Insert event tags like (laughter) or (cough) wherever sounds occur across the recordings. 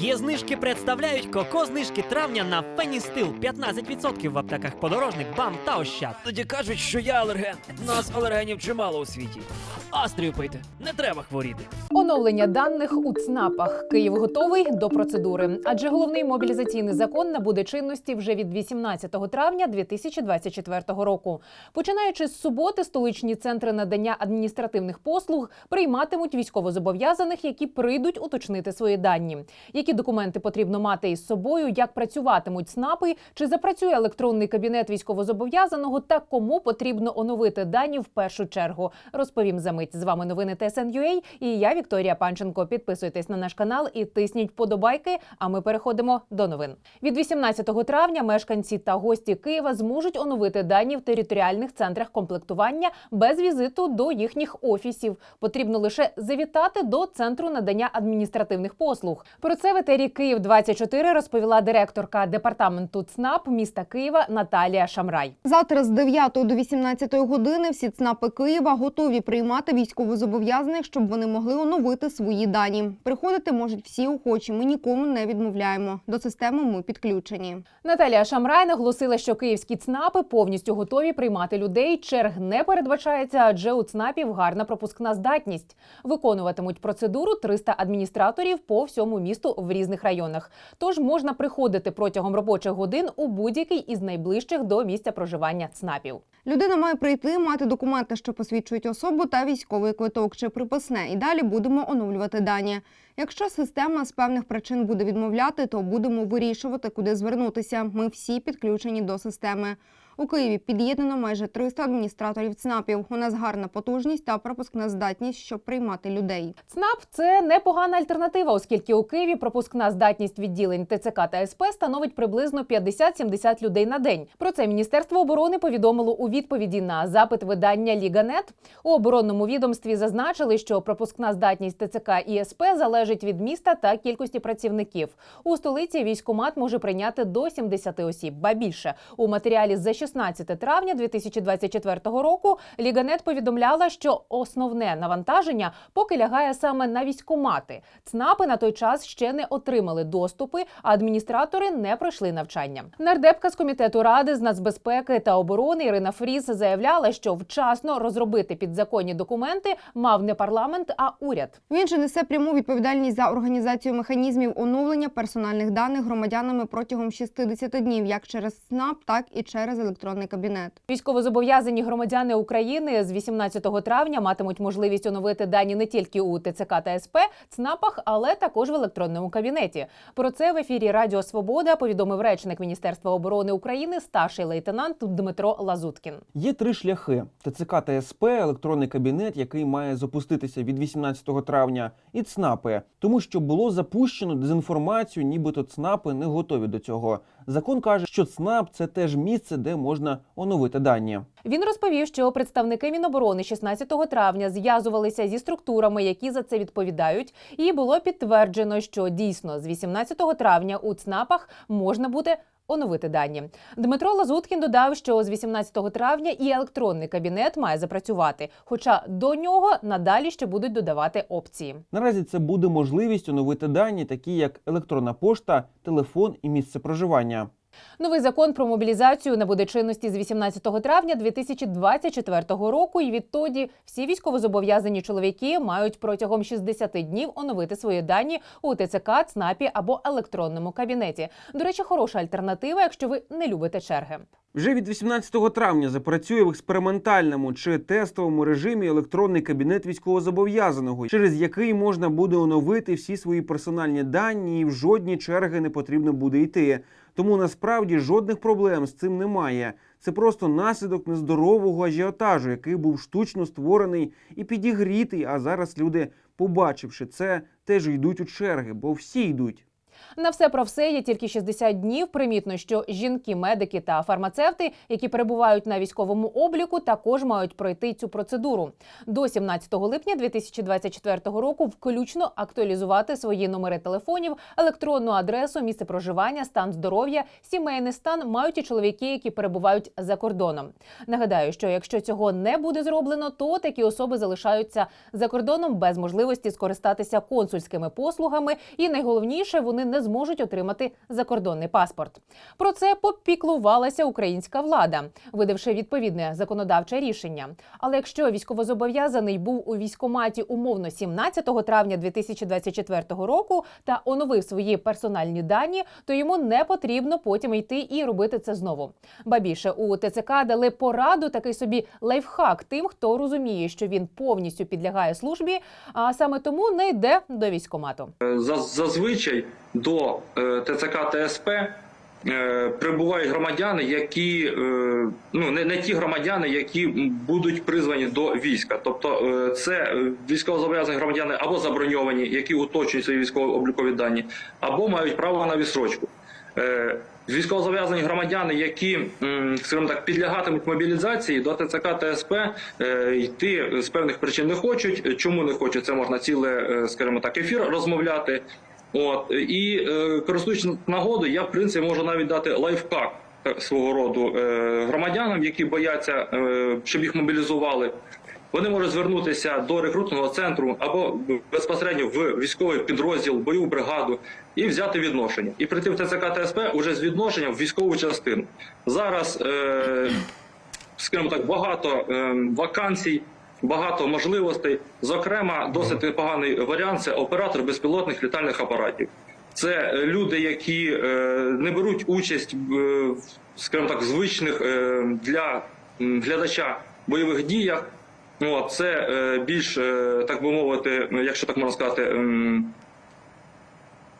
Є знижки представляють коко знижки травня на Феністил 15% в аптеках подорожник, бам та ощад. Тоді кажуть, що я алерген. Нас алергенів чимало у світі. Астрію пийте, не треба хворіти. Оновлення даних у ЦНАПах. Київ готовий до процедури, адже головний мобілізаційний закон набуде чинності вже від 18 травня 2024 року. Починаючи з суботи, столичні центри надання адміністративних послуг прийматимуть військовозобов'язаних, які прийдуть уточнити свої дані. Які документи потрібно мати із собою, як працюватимуть ЦНАПи, чи запрацює електронний кабінет військовозобов'язаного та кому потрібно оновити дані в першу чергу. Розповім за мить. З вами новини ТСНЮА і я Вікторія Панченко. Підписуйтесь на наш канал і тисніть вподобайки. А ми переходимо до новин. Від 18 травня мешканці та гості Києва зможуть оновити дані в територіальних центрах комплектування без візиту до їхніх офісів. Потрібно лише завітати до центру надання адміністративних послуг. Про це в етері Київ 24 розповіла директорка департаменту ЦНАП міста Києва Наталія Шамрай. Завтра з 9 до 18 години всі ЦНАПи Києва готові приймати військовозобов'язаних, щоб вони могли оновити свої дані. Приходити можуть всі охочі. Ми нікому не відмовляємо. До системи ми підключені. Наталія Шамрай наголосила, що київські ЦНАПи повністю готові приймати людей. Черг не передбачається, адже у ЦНАПів гарна пропускна здатність. Виконуватимуть процедуру 300 адміністраторів по всьому місту в різних районах. Тож можна приходити протягом робочих годин у будь-який із найближчих до місця проживання ЦНАПів. Людина має прийти, мати документи, що посвідчують особу, та військовий квиток чи приписне. І далі будемо оновлювати дані. Якщо система з певних причин буде відмовляти, то будемо вирішувати, куди звернутися. Ми всі підключені до системи. У Києві під'єднано майже 300 адміністраторів ЦНАПів. У нас гарна потужність та пропускна здатність, щоб приймати людей. ЦНАП це непогана альтернатива, оскільки у Києві пропускна здатність відділень ТЦК та СП становить приблизно 50-70 людей на день. Про це Міністерство оборони повідомило у відповіді на запит видання Ліганет. У оборонному відомстві зазначили, що пропускна здатність ТЦК і СП залежить від міста та кількості працівників. У столиці військкомат може прийняти до 70 осіб. Ба більше у матеріалі за 16 травня 2024 року Ліганет повідомляла, що основне навантаження поки лягає саме на військкомати. ЦНАПи на той час ще не отримали доступи, а адміністратори не пройшли навчання. Нардепка з комітету ради з нацбезпеки та оборони Ірина Фріс заявляла, що вчасно розробити підзаконні документи мав не парламент, а уряд. Він же несе пряму відповідальність за організацію механізмів оновлення персональних даних громадянами протягом 60 днів, як через СНАП, так і через електронний кабінет. Військовозобов'язані громадяни України з 18 травня матимуть можливість оновити дані не тільки у ТЦК та СП, ЦНАПах, але також в електронному кабінеті. Про це в ефірі Радіо Свобода повідомив речник Міністерства оборони України старший лейтенант Дмитро Лазуткін. Є три шляхи: ТЦК та СП, електронний кабінет, який має запуститися від 18 травня, і ЦНАПи, тому що було запущено дезінформацію, нібито ЦНАПи не готові до цього. Закон каже, що ЦНАП це теж місце, де можна оновити дані. Він розповів, що представники Міноборони 16 травня зв'язувалися зі структурами, які за це відповідають, і було підтверджено, що дійсно з 18 травня у ЦНАПах можна буде. Оновити дані Дмитро Лазуткін додав, що з 18 травня і електронний кабінет має запрацювати. Хоча до нього надалі ще будуть додавати опції. Наразі це буде можливість оновити дані, такі як електронна пошта, телефон і місце проживання. Новий закон про мобілізацію набуде чинності з 18 травня 2024 року. І відтоді всі військовозобов'язані чоловіки мають протягом 60 днів оновити свої дані у ТЦК, ЦНАПі або електронному кабінеті. До речі, хороша альтернатива, якщо ви не любите черги. Вже від 18 травня запрацює в експериментальному чи тестовому режимі електронний кабінет військовозобов'язаного, через який можна буде оновити всі свої персональні дані, і в жодні черги не потрібно буде йти. Тому насправді жодних проблем з цим немає. Це просто наслідок нездорового ажіотажу, який був штучно створений і підігрітий. А зараз люди, побачивши це, теж йдуть у черги, бо всі йдуть. На все про все є тільки 60 днів. Примітно, що жінки, медики та фармацевти, які перебувають на військовому обліку, також мають пройти цю процедуру до 17 липня 2024 року. Включно актуалізувати свої номери телефонів, електронну адресу, місце проживання, стан здоров'я, сімейний стан мають і чоловіки, які перебувають за кордоном. Нагадаю, що якщо цього не буде зроблено, то такі особи залишаються за кордоном без можливості скористатися консульськими послугами, і найголовніше вони не зможуть отримати закордонний паспорт. Про це попіклувалася українська влада, видавши відповідне законодавче рішення. Але якщо військовозобов'язаний був у військкоматі умовно 17 травня 2024 року та оновив свої персональні дані, то йому не потрібно потім йти і робити це знову. Ба більше у ТЦК дали пораду такий собі лайфхак тим, хто розуміє, що він повністю підлягає службі, а саме тому не йде до військкомату. Заз- Зазвичай до е, ТЦК ТСП е, прибувають громадяни, які е, ну не, не ті громадяни, які будуть призвані до війська. Тобто це військовозобов'язані громадяни або заброньовані, які уточнюють свої військово-облікові дані, або мають право на відсрочку. Військовозобов'язані громадяни, які, скажімо так, підлягатимуть мобілізації до ТЦК ТСП, йти з певних причин не хочуть. Чому не хочуть? Це можна ціле, скажімо так, ефір розмовляти. От і е, користуючись нагодою, я в принципі можу навіть дати лайфхак е, свого роду е, громадянам, які бояться, е, щоб їх мобілізували. Вони можуть звернутися до рекрутного центру або безпосередньо в військовий підрозділ, бойову бригаду і взяти відношення. І прийти в ТЦК ТСП уже з відношенням в військову частину. Зараз, е, скажімо так, багато е, вакансій, багато можливостей. Зокрема, досить непоганий варіант це оператор безпілотних літальних апаратів. Це е, люди, які е, не беруть участь в, так, в, звичних е, для глядача бойових діях. Це е, більш, е, так би мовити, ну, якщо так можна сказати,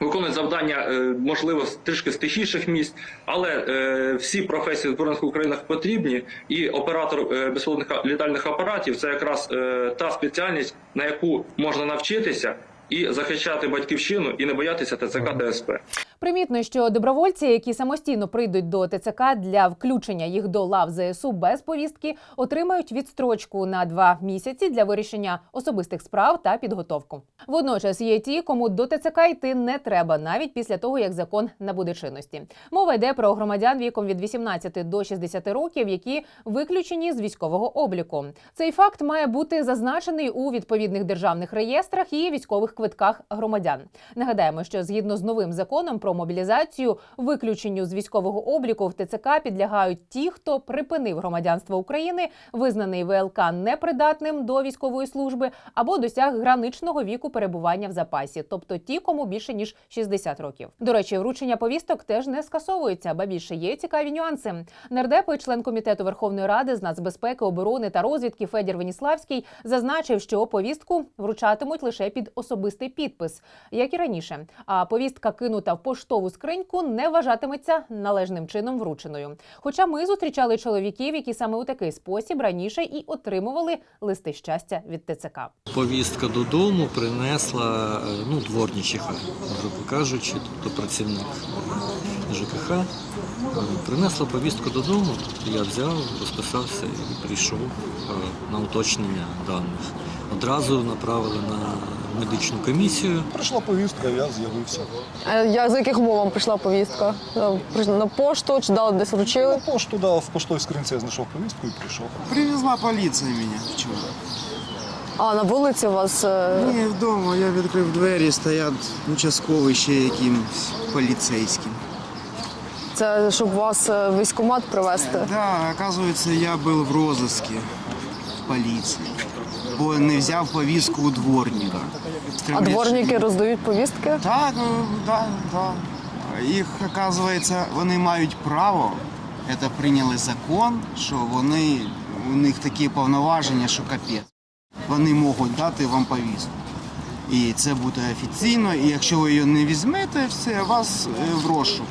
виконують завдання, е, можливо, трішки з тихіших місць, але е, всі професії в Збройних Українах потрібні, і оператор е, безпілотних літальних апаратів це якраз е, та спеціальність, на яку можна навчитися і захищати батьківщину, і не боятися ТЦК ТСП. Примітно, що добровольці, які самостійно прийдуть до ТЦК для включення їх до лав ЗСУ без повістки, отримають відстрочку на два місяці для вирішення особистих справ та підготовку. Водночас є ті, кому до ТЦК йти не треба, навіть після того як закон набуде чинності. Мова йде про громадян віком від 18 до 60 років, які виключені з військового обліку. Цей факт має бути зазначений у відповідних державних реєстрах і військових квитках громадян. Нагадаємо, що згідно з новим законом про мобілізацію, виключенню з військового обліку в ТЦК підлягають ті, хто припинив громадянство України, визнаний ВЛК непридатним до військової служби або досяг граничного віку перебування в запасі, тобто ті, кому більше ніж 60 років. До речі, вручення повісток теж не скасовується, ба більше є цікаві нюанси. Нардеп член комітету Верховної Ради з нацбезпеки, оборони та розвідки Федір Веніславський зазначив, що повістку вручатимуть лише під особистий підпис, як і раніше. А повістка кинута в поштову скриньку не вважатиметься належним чином врученою. Хоча ми зустрічали чоловіків, які саме у такий спосіб раніше і отримували листи щастя від ТЦК. Повістка додому принесла е, ну, дворнічиха, грубо кажучи, тобто працівник ЖКХ. Е, Принесла повістку додому, я взяв, розписався і прийшов е, на уточнення даних. Одразу направили на медичну комісію. Прийшла повістка, я з'явився. А я за яких умов вам прийшла повістка? Прийшла На пошту чи дали десь вручили? На пошту дав, в поштовій скринці я знайшов повістку і прийшов. Привезла поліція мене вчора. А на вулиці у вас е, Ні, вдома я відкрив двері, стоять участковий ще якимсь поліцейським. це щоб вас е, військкомат привезти. Да, оказується, я був в розыске в поліції, бо не взяв повістку у дворника. А дворники роздають повістки? Так, ну, да, да. Їх, оказується, вони мають право. Це прийняли закон, що вони, у них такі повноваження, що капець. Вони можуть дати вам повістку. І це буде офіційно, і якщо ви її не візьмете, все, вас е, в розшук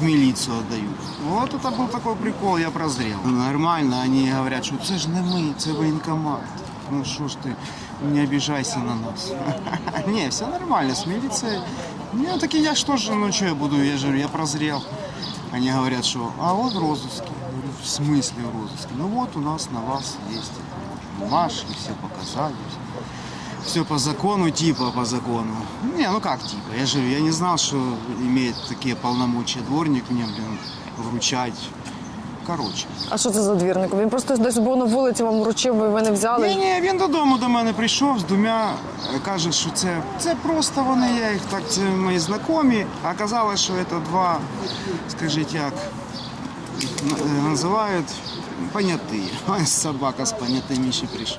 в міліцію віддають. Вот это був такий прикол, я прозрів. Нормально, вони говорять, що це ж не ми, це воєнкомат. Ну що ж ти, не обіжайся на нас. (laughs) Ні, все нормально, з міліцією. Ну, так і я ж теж, ну що я буду, я же, я прозрел. Они говорят, что а вот розыски. Я говорю, в смысле розыски? Ну вот у нас на вас есть бумажки, все показали. Все по закону, типа по закону. Не, ну как типа? Я же я не знал, что имеет такие полномочия дворник мне, блин, вручать коротше. А що це за двірник? Він просто десь був на вулиці, вам вручив, ви ви не взяли. Ні, ні, він додому до мене прийшов з двома, е, каже, що це, це просто вони, я їх так, це мої знайомі. А оказалось, що це два, скажіть як, називають поняті. (laughs) Ось собака з понятими ще прийшла.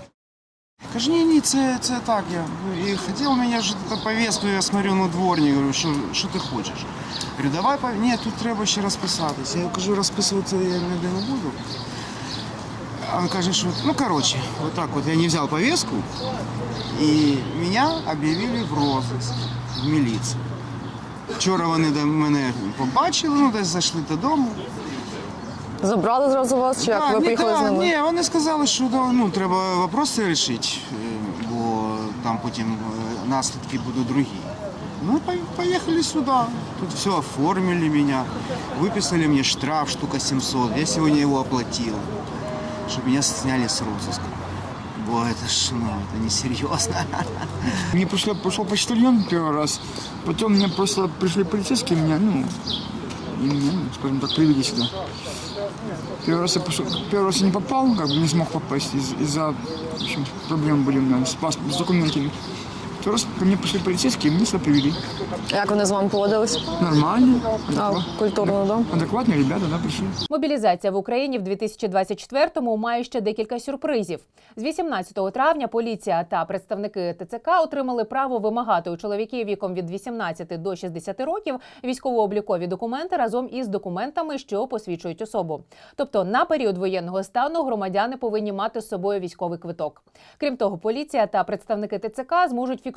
Каже, ні, ні, це, це так. Я і хотів мене ж повістку, я смотрю на дворник, говорю, що, що ти хочеш? Говорю, давай, пов- ні, тут треба ще розписатися. Я кажу, розписуватися я ніде не буду. Он каже, что, ну, короче, вот так вот я не взял повестку, и меня объявили в розыск в міліції. Вчора вони до мене побачили, ну, десь зайшли додому. Забрали зразу вас, чи як ви ні, поїхали так, з ними? Ні, вони сказали, що да, ну, треба вопроси вирішити, е, бо там потім е, наслідки будуть другі. Ну, по- поехали сюда. Тут все оформили меня, выписали мне штраф штука 700. Я сегодня его оплатил, чтобы меня сняли с розыска. Бо это ж, ну, это несерьезно. (laughs) Мне пришел, пришел почтальон первый раз, потом мне просто пришли полицейские, меня, ну, и меня, ну, скажем так, привели сюда. Первый раз я пошел, первый раз я не попал, как бы не смог попасть из- из-за, в общем, проблем были у меня с паспортом, с документами. Раз ко мне пришли полицейские, меня сюда привели. Як вони з вами поводились? Нормально, А, адекват- культурно, да? адекватные ребята, да, пришли. Мобілізація в Україні в 2024-му має ще декілька сюрпризів. З 18 травня поліція та представники ТЦК отримали право вимагати у чоловіків віком від 18 до 60 років військово-облікові документи разом із документами, що посвідчують особу. Тобто на період воєнного стану громадяни повинні мати з собою військовий квиток. Крім того, поліція та представники ТЦК зможуть фіксувати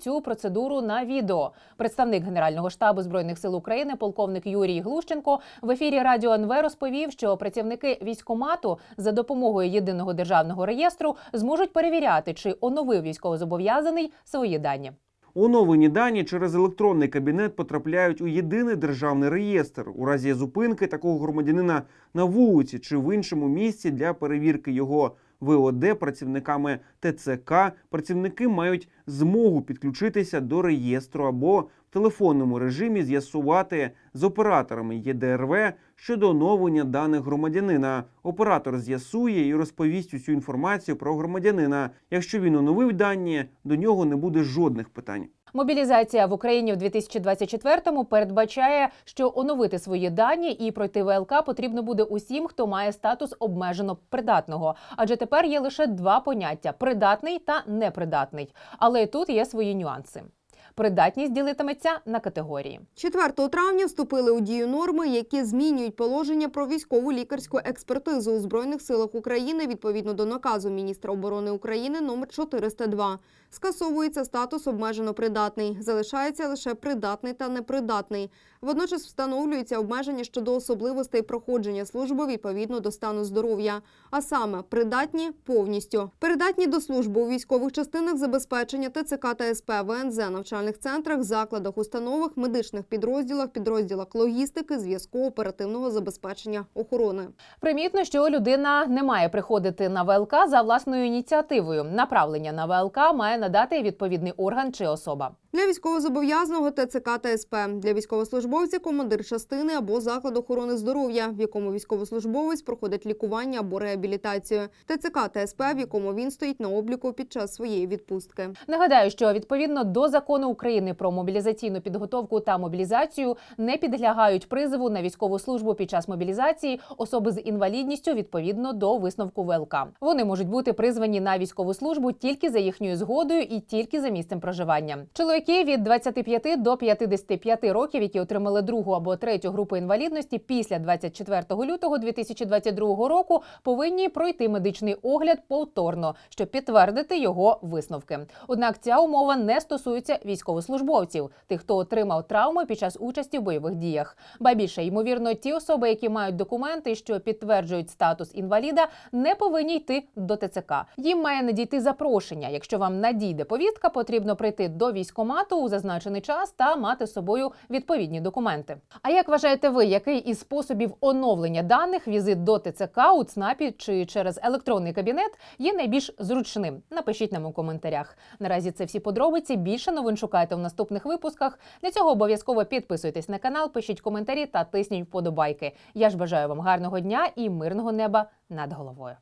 цю процедуру на відео. Представник Генерального штабу збройних сил України, полковник Юрій Глущенко, в ефірі Радіо НВ розповів, що працівники військомату за допомогою єдиного державного реєстру зможуть перевіряти, чи оновив військовозобов'язаний свої дані. Оновлені дані через електронний кабінет потрапляють у єдиний державний реєстр у разі зупинки такого громадянина на вулиці чи в іншому місці для перевірки його ВОД працівниками ТЦК. Працівники мають змогу підключитися до реєстру або в телефонному режимі з'ясувати з операторами ЄДРВ щодо оновлення даних громадянина. Оператор з'ясує і розповість усю інформацію про громадянина. Якщо він оновив дані, до нього не буде жодних питань. Мобілізація в Україні в 2024-му передбачає, що оновити свої дані і пройти ВЛК потрібно буде усім, хто має статус обмежено придатного. Адже тепер є лише два поняття: придатний та непридатний. Але тут є свої нюанси. Придатність ділитиметься на категорії. 4 травня вступили у дію норми, які змінюють положення про військову лікарську експертизу у збройних силах України відповідно до наказу міністра оборони України номер 402. Скасовується статус обмежено придатний. Залишається лише придатний та непридатний. Водночас встановлюються обмеження щодо особливостей проходження служби відповідно до стану здоров'я, а саме придатні повністю. Придатні до служби у військових частинах забезпечення ТЦК та СП ВНЗ, навчальних центрах, закладах, установах, медичних підрозділах, підрозділах логістики, зв'язку, оперативного забезпечення охорони. Примітно, що людина не має приходити на ВЛК за власною ініціативою. Направлення на ВЛК має надати відповідний орган чи особа. Для військовозобов'язаного ТЦК та СП, для військовослужбовця командир частини або закладу охорони здоров'я, в якому військовослужбовець проходить лікування або реабілітацію. ТЦК та СП, в якому він стоїть на обліку під час своєї відпустки. Нагадаю, що відповідно до закону України про мобілізаційну підготовку та мобілізацію не підлягають призову на військову службу під час мобілізації особи з інвалідністю відповідно до висновку ВЛК. Вони можуть бути призвані на військову службу тільки за їхньою згодою і тільки за місцем проживання. Чоловіки від 25 до 55 років, які отримали другу або третю групу інвалідності після 24 лютого 2022 року, повинні пройти медичний огляд повторно, щоб підтвердити його висновки. Однак ця умова не стосується військовослужбовців, тих, хто отримав травми під час участі в бойових діях. Ба більше ймовірно, ті особи, які мають документи, що підтверджують статус інваліда, не повинні йти до ТЦК. Їм має надійти запрошення. Якщо вам надійде повістка, потрібно прийти до військкомату військомату у зазначений час та мати з собою відповідні документи. А як вважаєте ви, який із способів оновлення даних візит до ТЦК у ЦНАПі чи через електронний кабінет є найбільш зручним? Напишіть нам у коментарях. Наразі це всі подробиці. Більше новин шукайте в наступних випусках. Для цього обов'язково підписуйтесь на канал, пишіть коментарі та тисніть вподобайки. Я ж бажаю вам гарного дня і мирного неба над головою.